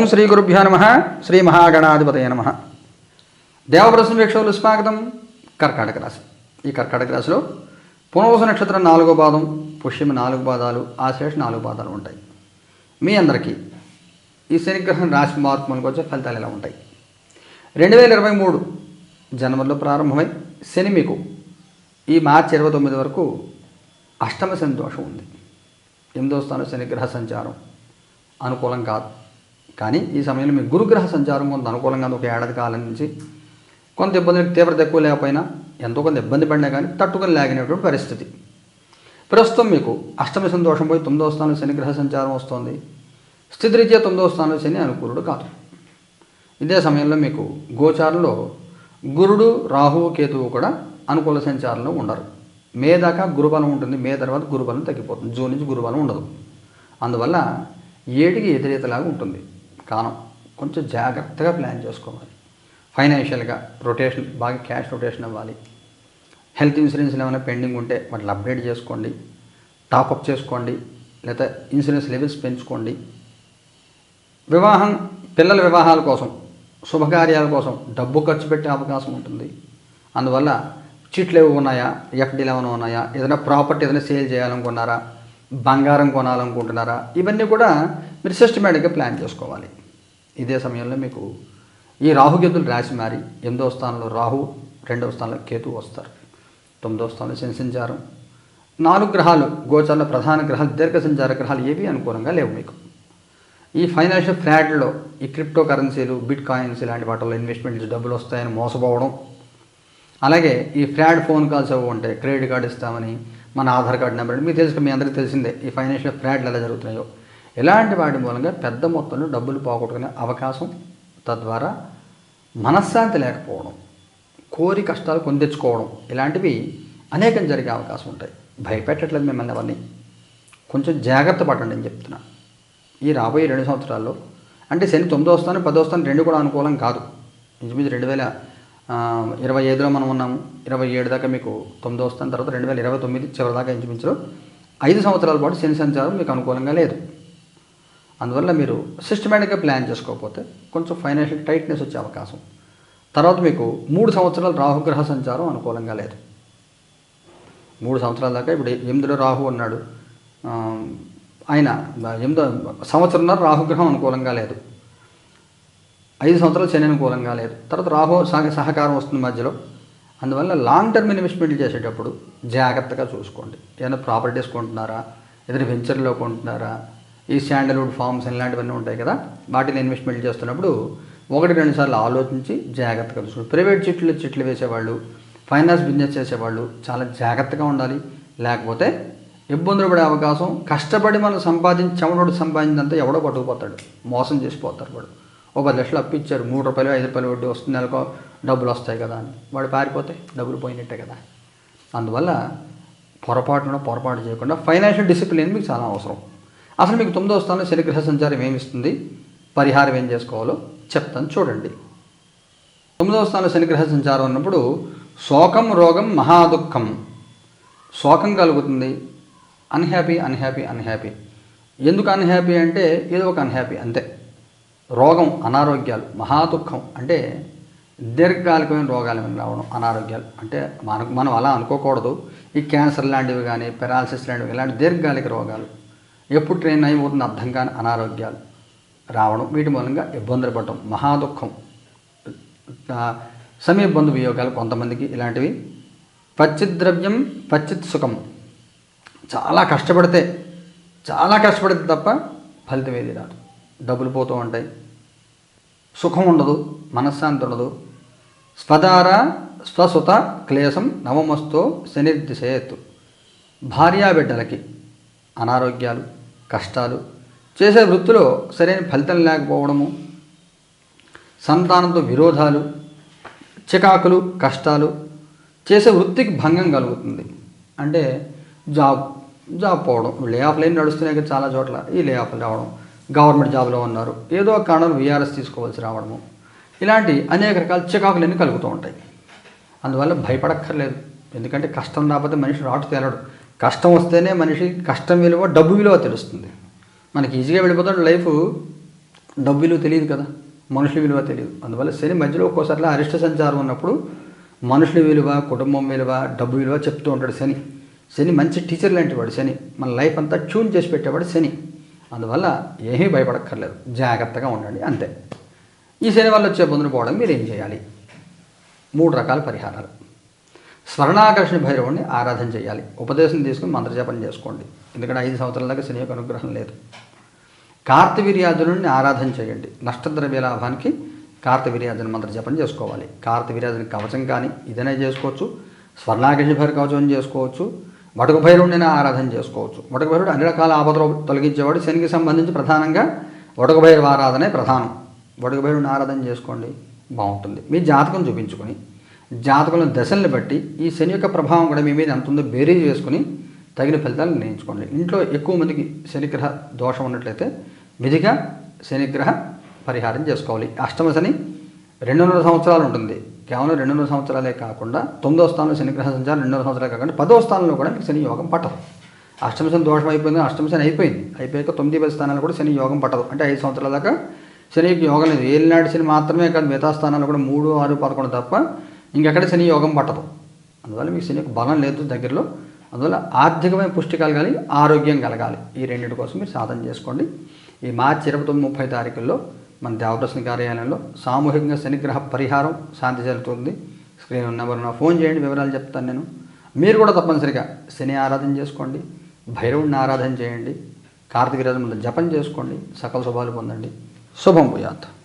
ఓం శ్రీ గురుభ్యో నమ శ్రీ మహాగణాధిపతయ నమ. దేవప్రశ్న వీక్షకులు స్వాగతం. కర్కాటక రాశి. ఈ కర్కాటక రాశిలో పునవస నక్షత్రం నాలుగో పాదం పుష్యమి నాలుగు పాదాలు ఆశేష నాలుగు పాదాలు ఉంటాయి. మీ అందరికీ ఈ శనిగ్రహం రాశి మార్పు వచ్చే ఫలితాలు ఎలా ఉంటాయి? రెండు వేల ఇరవై మూడు జనవరిలో ప్రారంభమై శని మీకు ఈ మార్చి ఇరవై తొమ్మిది వరకు అష్టమ శని దోషం ఉంది. ఎనిమిదో స్థానం శనిగ్రహ సంచారం. అనుకూలం కాదు. కానీ ఈ సమయంలో మీ గురుగ్రహ సంచారం కొంత అనుకూలంగా ఒక ఏడాది కాలం నుంచి కొంత ఇబ్బంది తీవ్రత ఎక్కువ లేకపోయినా ఎంతో కొంత ఇబ్బంది పడినా కానీ తట్టుకొని లాగినటువంటి పరిస్థితి. ప్రస్తుతం మీకు అష్టమ సంతోషం పోయి తొమ్మిదో స్థానం శనిగ్రహ సంచారం వస్తుంది. స్థితిరీత్యా తొమ్మిదో స్థానం శని అనుకూలుడు కాదు. ఇదే సమయంలో మీకు గోచారంలో గురుడు రాహువు కేతువు కూడా అనుకూల సంచారంలో ఉండరు. మే దాకా గురుబలం ఉంటుంది. మే తర్వాత గురుబలం తగ్గిపోతుంది. జూన్ నుంచి గురుబలం ఉండదు. అందువల్ల ఏటికి ఎదురీతలాగా ఉంటుంది. కాలం కొంచెం జాగ్రత్తగా ప్లాన్ చేసుకోవాలి. ఫైనాన్షియల్గా రొటేషన్ బాగా క్యాష్ రొటేషన్ అవ్వాలి. హెల్త్ ఇన్సూరెన్స్లు ఏమైనా పెండింగ్ ఉంటే వాటిని అప్డేట్ చేసుకోండి. టాపప్ చేసుకోండి. లేదా ఇన్సూరెన్స్ లెవెల్స్ పెంచుకోండి. వివాహం పిల్లల వివాహాల కోసం శుభకార్యాల కోసం డబ్బు ఖర్చు పెట్టే అవకాశం ఉంటుంది. అందువల్ల చిట్లు ఏవి ఉన్నాయా? ఎఫ్డీలు ఏమైనా ఉన్నాయా? ఏదైనా ప్రాపర్టీ ఏదైనా సేల్ చేయాలనుకున్నారా? బంగారం కొనాలనుకుంటున్నారా? ఇవన్నీ కూడా మీరు సిస్టమేటిక్గా ప్లాన్ చేసుకోవాలి. ఇదే సమయంలో మీకు ఈ రాహుగతులు రాశి మారి ఎనిమిదవ స్థానంలో రాహు రెండవ స్థానంలో కేతు వస్తారు. తొమ్మిదవ స్థానంలో శని సంచారం. నాలుగు గ్రహాలు గోచారంలో ప్రధాన గ్రహాలు దీర్ఘ సంచార గ్రహాలు ఏవి అనుకూలంగా లేవు మీకు. ఈ ఫైనాన్షియల్ ఫ్రాడ్లో ఈ క్రిప్టో కరెన్సీలు బిట్ కాయిన్స్ ఇలాంటి వాటిల్లో ఇన్వెస్ట్మెంట్స్ డబ్బులు వస్తాయని మోసపోవడం. అలాగే ఈ ఫ్రాడ్ ఫోన్ కాల్స్ ఏవో ఉంటాయి క్రెడిట్ కార్డు ఇస్తామని మన ఆధార్ కార్డు నెంబర్ మీకు తెలుసు మీ అందరికీ తెలిసిందే ఈ ఫైనాన్షియల్ ఫ్రాడ్లు ఎలా జరుగుతున్నాయో. ఇలాంటి వాటి మూలంగా పెద్ద మొత్తంలో డబ్బులు పోగొట్టుకునే అవకాశం తద్వారా మనశ్శాంతి లేకపోవడం కోరి కష్టాలు కొని తెచ్చుకోవడం ఇలాంటివి అనేకం జరిగే అవకాశం ఉంటాయి. భయపెట్టట్లేదు మిమ్మల్ని అవన్నీ కొంచెం జాగ్రత్త పడండి అని చెప్తున్నా. ఈ రాబోయే రెండు సంవత్సరాల్లో అంటే శని తొమ్మిదో స్థానం పదో స్థానం రెండు కూడా అనుకూలం కాదు. ఇంచుమించు రెండు వేల ఇరవై ఐదులో మనం ఉన్నాము. ఇరవై ఏడు దాకా మీకు తొమ్మిదో స్థానం తర్వాత రెండు వేల ఇరవై తొమ్మిది చివరి దాకా ఇంచుమించులో ఐదు సంవత్సరాల పాటు శని సంచారం మీకు అనుకూలంగా లేదు. అందువల్ల మీరు సిస్టమేటిక్గా ప్లాన్ చేసుకోకపోతే కొంచెం ఫైనాన్షియల్ టైట్నెస్ వచ్చే అవకాశం. తర్వాత మీకు మూడు సంవత్సరాలు రాహుగ్రహ సంచారం అనుకూలంగా లేదు. మూడు సంవత్సరాల దాకా ఇప్పుడు ఎనిమిదిలో రాహు ఉన్నాడు. ఆయన ఎనిమిదో సంవత్సరంన్నర రాహుగ్రహం అనుకూలంగా లేదు. ఐదు సంవత్సరాలు శని అనుకూలంగా లేదు. తర్వాత రాహు సహకారం వస్తుంది మధ్యలో. అందువల్ల లాంగ్ టర్మ్ ఇన్వెస్ట్మెంట్ చేసేటప్పుడు జాగ్రత్తగా చూసుకోండి. ఏదైనా ప్రాపర్టీస్ కొంటున్నారా? ఏదైనా వెంచర్లో కొంటున్నారా? ఈ శాండల్వుడ్ ఫార్మ్స్ ఇలాంటివన్నీ ఉంటాయి కదా వాటిని ఇన్వెస్ట్మెంట్ చేస్తున్నప్పుడు ఒకటి రెండు సార్లు ఆలోచించి జాగ్రత్తగా చూసుకోండి ప్రైవేట్ చిట్లు చిట్లు వేసేవాళ్ళు ఫైనాన్స్ బిజినెస్ చేసేవాళ్ళు చాలా జాగ్రత్తగా ఉండాలి. లేకపోతే ఇబ్బందులు పడే అవకాశం కష్టపడి మనం సంపాదించి చెమటోడు సంపాదించినంత ఎవడో పట్టుకుపోతాడు మోసం చేసిపోతారు వాడు. ఒక పది లక్షలు అప్పు ఇచ్చారు మూడు రూపాయలు ఐదు రూపాయలు వడ్డీ వస్తుంది నెలకో డబ్బులు వస్తాయి కదా అని. వాడు పారిపోతే డబ్బులు పోయినట్టే కదా. అందువల్ల పొరపాటున పొరపాటు చేయకుండా ఫైనాన్షియల్ డిసిప్లిన్ మీకు చాలా అవసరం. అసలు మీకు తొమ్మిదో స్థానంలో శనిగ్రహ సంచారం ఏమిస్తుంది? పరిహారం ఏం చేసుకోవాలో చెప్తాను చూడండి. తొమ్మిదవ స్థానంలో శనిగ్రహ సంచారం ఉన్నప్పుడు శోకం రోగం మహాదుఖం. శోకం కలుగుతుంది. అన్హ్యాపీ అన్హ్యాపీ అన్హ్యాపీ ఎందుకు అన్హ్యాపీ అంటే ఏదో ఒక అన్హ్యాపీ అంతే. రోగం అనారోగ్యాలు మహాదుఖం అంటే దీర్ఘకాలికమైన రోగాలు ఏమైనా రావడం అనారోగ్యాలు అంటే మనకు మనం అలా అనుకోకూడదు. ఈ క్యాన్సర్ లాంటివి కానీ పెరాలసిస్ లాంటివి ఇలాంటి దీర్ఘకాలిక రోగాలు. ఎప్పుడు ట్రైన్ అయిపోతుంది అర్థం కాని అనారోగ్యాలు. రావడం వీటి మూలంగా ఇబ్బందులు పడటం మహా దుఃఖం. సమీప బంధు వియోగాలు కొంతమందికి ఇలాంటివి. పచ్చిత్ ద్రవ్యం పచ్చిత్ సుఖం. చాలా కష్టపడితే చాలా కష్టపడితే తప్ప ఫలితం ఏది రాదు. డబ్బులు పోతూ ఉంటాయి. సుఖం ఉండదు మనశ్శాంతి ఉండదు. స్వదార స్వసుత క్లేశం నవమస్తో శనిర్దిశేత్ భార్యాబిడ్డలకి అనారోగ్యాలు కష్టాలు చేసే వృత్తిలో సరైన ఫలితం లేకపోవడము సంతానంతో విరోధాలు చికాకులు కష్టాలు చేసే వృత్తికి భంగం కలుగుతుంది. అంటే జాబ్ జాబ్ పోవడం. లే ఆఫ్ లైన్ నడుస్తున్నాయి కదా చాలా చోట్ల. ఈ లే ఆఫ్ రావడం. గవర్నమెంట్ జాబ్లో ఉన్నారు. ఏదో ఒక కారణం వీఆర్ఎస్ తీసుకోవాల్సి రావడము. ఇలాంటి అనేక రకాల చికాకులన్నీ కలుగుతూ ఉంటాయి. అందువల్ల భయపడక్కర్లేదు. ఎందుకంటే కష్టం రాకపోతే మనిషి రాటు తేలడు. కష్టం వస్తేనే మనిషి కష్టం విలువ డబ్బు విలువ తెలుస్తుంది. మనకి ఈజీగా వెళ్ళిపోతాడు లైఫ్ డబ్బు విలువ తెలియదు కదా. మనుషుల విలువ తెలియదు. అందువల్ల శని మధ్యలో ఒక్కోసారి అరిష్ట సంచారం ఉన్నప్పుడు మనుషుల విలువ కుటుంబం విలువ డబ్బు విలువ చెప్తూ ఉంటాడు శని. శని మంచి టీచర్ లాంటి వాడు శని. మన లైఫ్ అంతా ట్యూన్ చేసి పెట్టేవాడు శని. అందువల్ల ఏమీ భయపడక్కర్లేదు. జాగ్రత్తగా ఉండండి. అంతే. ఈ శని వల్ల వచ్చే ఇబ్బందులు పోవడం మీరు ఏం చేయాలి? మూడు రకాల పరిహారాలు. స్వర్ణాకర్షణ భైరవుణ్ణి ఆరాధన చేయాలి. ఉపదేశం తీసుకుని మంత్రజపం చేసుకోండి. ఎందుకంటే ఐదు సంవత్సరాల దాకా శని యొక్క అనుగ్రహం లేదు. కార్తవీర్యార్జునుడిని ఆరాధన చేయండి. నష్టద్రవ్య లాభానికి కార్తవీర్యార్జున మంత్ర జపం చేసుకోవాలి. కార్తవీర్యార్జున కవచం కానీ ఇదనే చేసుకోవచ్చు. స్వర్ణాకర్షణ భైరవ కవచం చేసుకోవచ్చు. వటక భైరవుడిని ఆరాధన చేసుకోవచ్చు. వడక భైరవుడు అన్ని రకాల ఆపదలు తొలగించేవాడు. శనికి సంబంధించి ప్రధానంగా వడక భైరవ ఆరాధనే ప్రధానం. వటక భైరవుని ఆరాధన చేసుకోండి. బాగుంటుంది. మీ జాతకం చూపించుకొని జాతకంలో దశల్ని బట్టి ఈ శని యొక్క ప్రభావం కూడా మీ మీద ఎంత ఉందో బేరీజ్ వేసుకుని తగిన ఫలితాలు నిర్ణయించుకోండి. ఇంట్లో ఎక్కువ మందికి శనిగ్రహ దోషం ఉన్నట్లయితే విధిగా శనిగ్రహ పరిహారం చేసుకోవాలి. అష్టమ శని రెండున్నర సంవత్సరాలు ఉంటుంది. కేవలం రెండున్నర సంవత్సరాలే కాకుండా తొమ్మిదో స్థానంలో శనిగ్రహ సంచారం రెండున్నర సంవత్సరాలే కాకుండా పదో స్థానంలో కూడా మీకు శని యోగం పట్టదు. అష్టమ శని దోషం అయిపోయింది అష్టమ శని అయిపోయింది. అయిపోయాక తొమ్మిది పది స్థానాలు కూడా శని యోగం పట్టదు. అంటే ఐదు సంవత్సరాల దాకా శనికి యోగం లేదు. ఏలినాటి శని మాత్రమే కాదు మిగతా స్థానాలు కూడా మూడు ఆరు పదకొండు తప్ప ఇంకెక్కడ శని యోగం పట్టదు. అందువల్ల మీకు శని యొక్క బలం లేదు దగ్గరలో. అందువల్ల ఆర్థికమైన పుష్టి కలగాలి ఆరోగ్యం కలగాలి. ఈ రెండింటి కోసం మీరు సాధన చేసుకోండి. ఈ మార్చి ఇరవై తొమ్మిది ముప్పై తారీఖుల్లో మన దేవదర్శన కార్యాలయంలో సామూహికంగా శనిగ్రహ పరిహారం శాంతి జరుగుతుంది. స్క్రీన్ నెంబర్ నా ఫోన్ చేయండి వివరాలు చెప్తాను నేను. మీరు కూడా తప్పనిసరిగా శని ఆరాధన చేసుకోండి భైరవుడిని ఆరాధన చేయండి కార్తీక రాజు జపం చేసుకోండి సకల శుభాలు పొందండి. శుభం భూయాత్.